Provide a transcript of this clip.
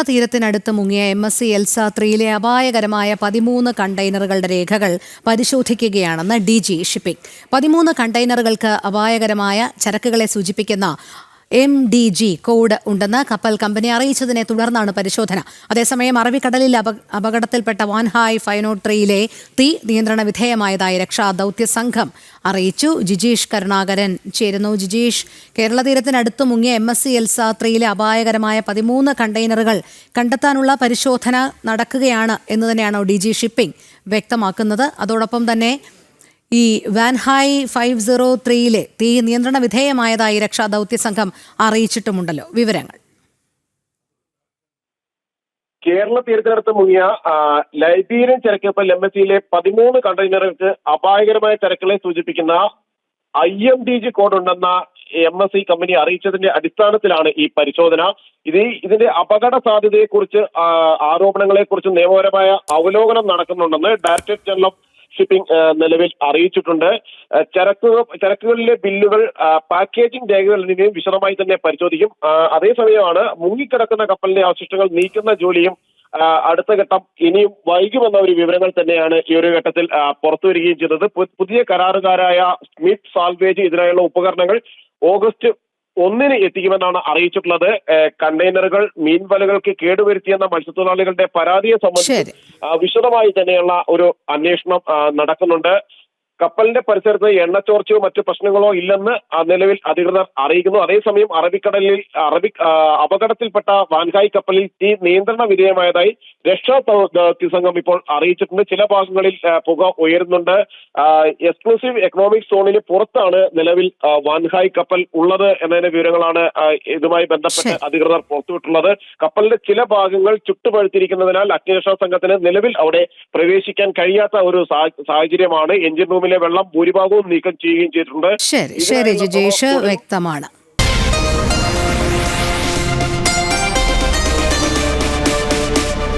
കേരള തീരത്തിനടുത്ത് മുങ്ങിയ M S C Elsa ത്രീയിലെ അപായകരമായ പതിമൂന്ന് കണ്ടെയ്നറുകളുടെ രേഖകൾ പരിശോധിക്കുകയാണെന്ന് ഡി ജി ഷിപ്പിംഗ്. പതിമൂന്ന് കണ്ടെയ്നറുകൾക്ക് അപായകരമായ ചരക്കുകളെ സൂചിപ്പിക്കുന്ന എം ഡി ജി കോഡ് ഉണ്ടെന്ന് കപ്പൽ കമ്പനി അറിയിച്ചതിനെ തുടർന്നാണ് പരിശോധന. അതേസമയം അറബിക്കടലിൽ അപകടത്തിൽപ്പെട്ട വാൻഹായ് ഫൈനോട്രിയിലെ തീ നിയന്ത്രണ വിധേയമായതായി രക്ഷാ ദൗത്യ സംഘം അറിയിച്ചു. ജിജീഷ് കരുണാകരൻ ചേരുന്നു. ജിജീഷ് കേരള തീരത്തിനടുത്ത് മുങ്ങിയ എം എസ് സി എൽസാത്രിയിലെ അപായകരമായ പതിമൂന്ന് കണ്ടെയ്നറുകൾ കണ്ടെത്താനുള്ള പരിശോധന നടക്കുകയാണ് എന്ന് തന്നെയാണോ ഡി ജി ഷിപ്പിംഗ് വ്യക്തമാക്കുന്നത്. അതോടൊപ്പം തന്നെ ഈ വാൻഹായ് ഫൈവ് സീറോ ത്രീയിലെ തീ നിയന്ത്രണ വിധേയമായതായി രക്ഷാ ദൗത്യ സംഘം അറിയിച്ചിട്ടുമുണ്ടല്ലോ. വിവരങ്ങൾ. കേരള തീരത്തിനടുത്ത് മുങ്ങിയ ലൈബീരിയൻ ചരക്കപ്പൽ എം എസ് സിയിലെ പതിമൂന്ന് കണ്ടെയ്നറുകൾക്ക് അപായകരമായ ചരക്കുകളെ സൂചിപ്പിക്കുന്ന I M D G code ഉണ്ടെന്ന എം എസ് സി കമ്പനി അറിയിച്ചതിന്റെ അടിസ്ഥാനത്തിലാണ് ഈ പരിശോധന. ഇത് ഇതിന്റെ അപകട സാധ്യതയെക്കുറിച്ച് ആരോപണങ്ങളെക്കുറിച്ച് നിയമപരമായ അവലോകനം നടക്കുന്നുണ്ടെന്ന് ഡയറക്ടർ ജനറൽ ഓഫ് ഷിപ്പിംഗ് ആ, നിലവിൽ അറിയിച്ചിട്ടുണ്ട്. ആ, ചരക്ക് ചരക്കുകളിലെ ബില്ലുകൾ പാക്കേജിംഗ് രേഖകൾ എന്നിവയും വിശദമായി തന്നെ പരിശോധിക്കും. ആ, അതേസമയമാണ് മുങ്ങിക്കിടക്കുന്ന കപ്പലിന്റെ അവശിഷ്ടങ്ങൾ നീക്കുന്ന ജോലിയും അടുത്ത ഘട്ടം ഇനിയും വൈകുമെന്ന ഒരു വിവരങ്ങൾ തന്നെയാണ് ഈ ഒരു ഘട്ടത്തിൽ പുറത്തു വരികയും ചെയ്തത്. പുതിയ കരാറുകാരായ സ്മിത്ത് സാൽവേജ് ഇതിനായുള്ള ഉപകരണങ്ങൾ ഓഗസ്റ്റ് ഒന്നിന് എത്തിക്കുമെന്നാണ് അറിയിച്ചിട്ടുള്ളത്. കണ്ടെയ്നറുകൾ മീൻവലകൾക്ക് കേടുവരുത്തിയെന്ന മത്സ്യത്തൊഴിലാളികളുടെ പരാതിയെ സംബന്ധിച്ച് വിശദമായി തന്നെയുള്ള ഒരു അന്വേഷണം നടക്കുന്നുണ്ട്. കപ്പലിന്റെ പരിസരത്ത് എണ്ണച്ചോർച്ചയോ മറ്റു പ്രശ്നങ്ങളോ ഇല്ലെന്ന് നിലവിൽ അധികൃതർ അറിയിക്കുന്നു. അതേസമയം അറബിക്കടലിൽ അറബി അപകടത്തിൽപ്പെട്ട വാൻഹായ് കപ്പലിൽ തീ നിയന്ത്രണ വിധേയമായതായി രക്ഷാ ദൗ- സംഘം ഇപ്പോൾ അറിയിച്ചിട്ടുണ്ട്. ചില ഭാഗങ്ങളിൽ പുക ഉയരുന്നുണ്ട്. എക്സ്ക്ലൂസീവ് എക്കണോമിക് സോണിന് പുറത്താണ് നിലവിൽ വാൻഹായ് കപ്പൽ ഉള്ളത് എന്നതിന്റെ വിവരങ്ങളാണ് ഇതുമായി ബന്ധപ്പെട്ട്. അധികൃതർ പുറത്തുവിട്ടുള്ളത്. കപ്പലിന്റെ ചില ഭാഗങ്ങൾ ചുട്ടുപഴുത്തിരിക്കുന്നതിനാൽ അഗ്നിരക്ഷാ സംഘത്തിന് നിലവിൽ അവിടെ പ്രവേശിക്കാൻ കഴിയാത്ത ഒരു സാഹചര്യമാണ് എഞ്ചിൻ റൂമിലെ വെള്ളം ഭൂരിഭാഗവും നീക്കം ചെയ്യുകയും ചെയ്തിട്ടുണ്ട്. ശരി ശരി ജിജീഷ് വ്യക്തമാണ്.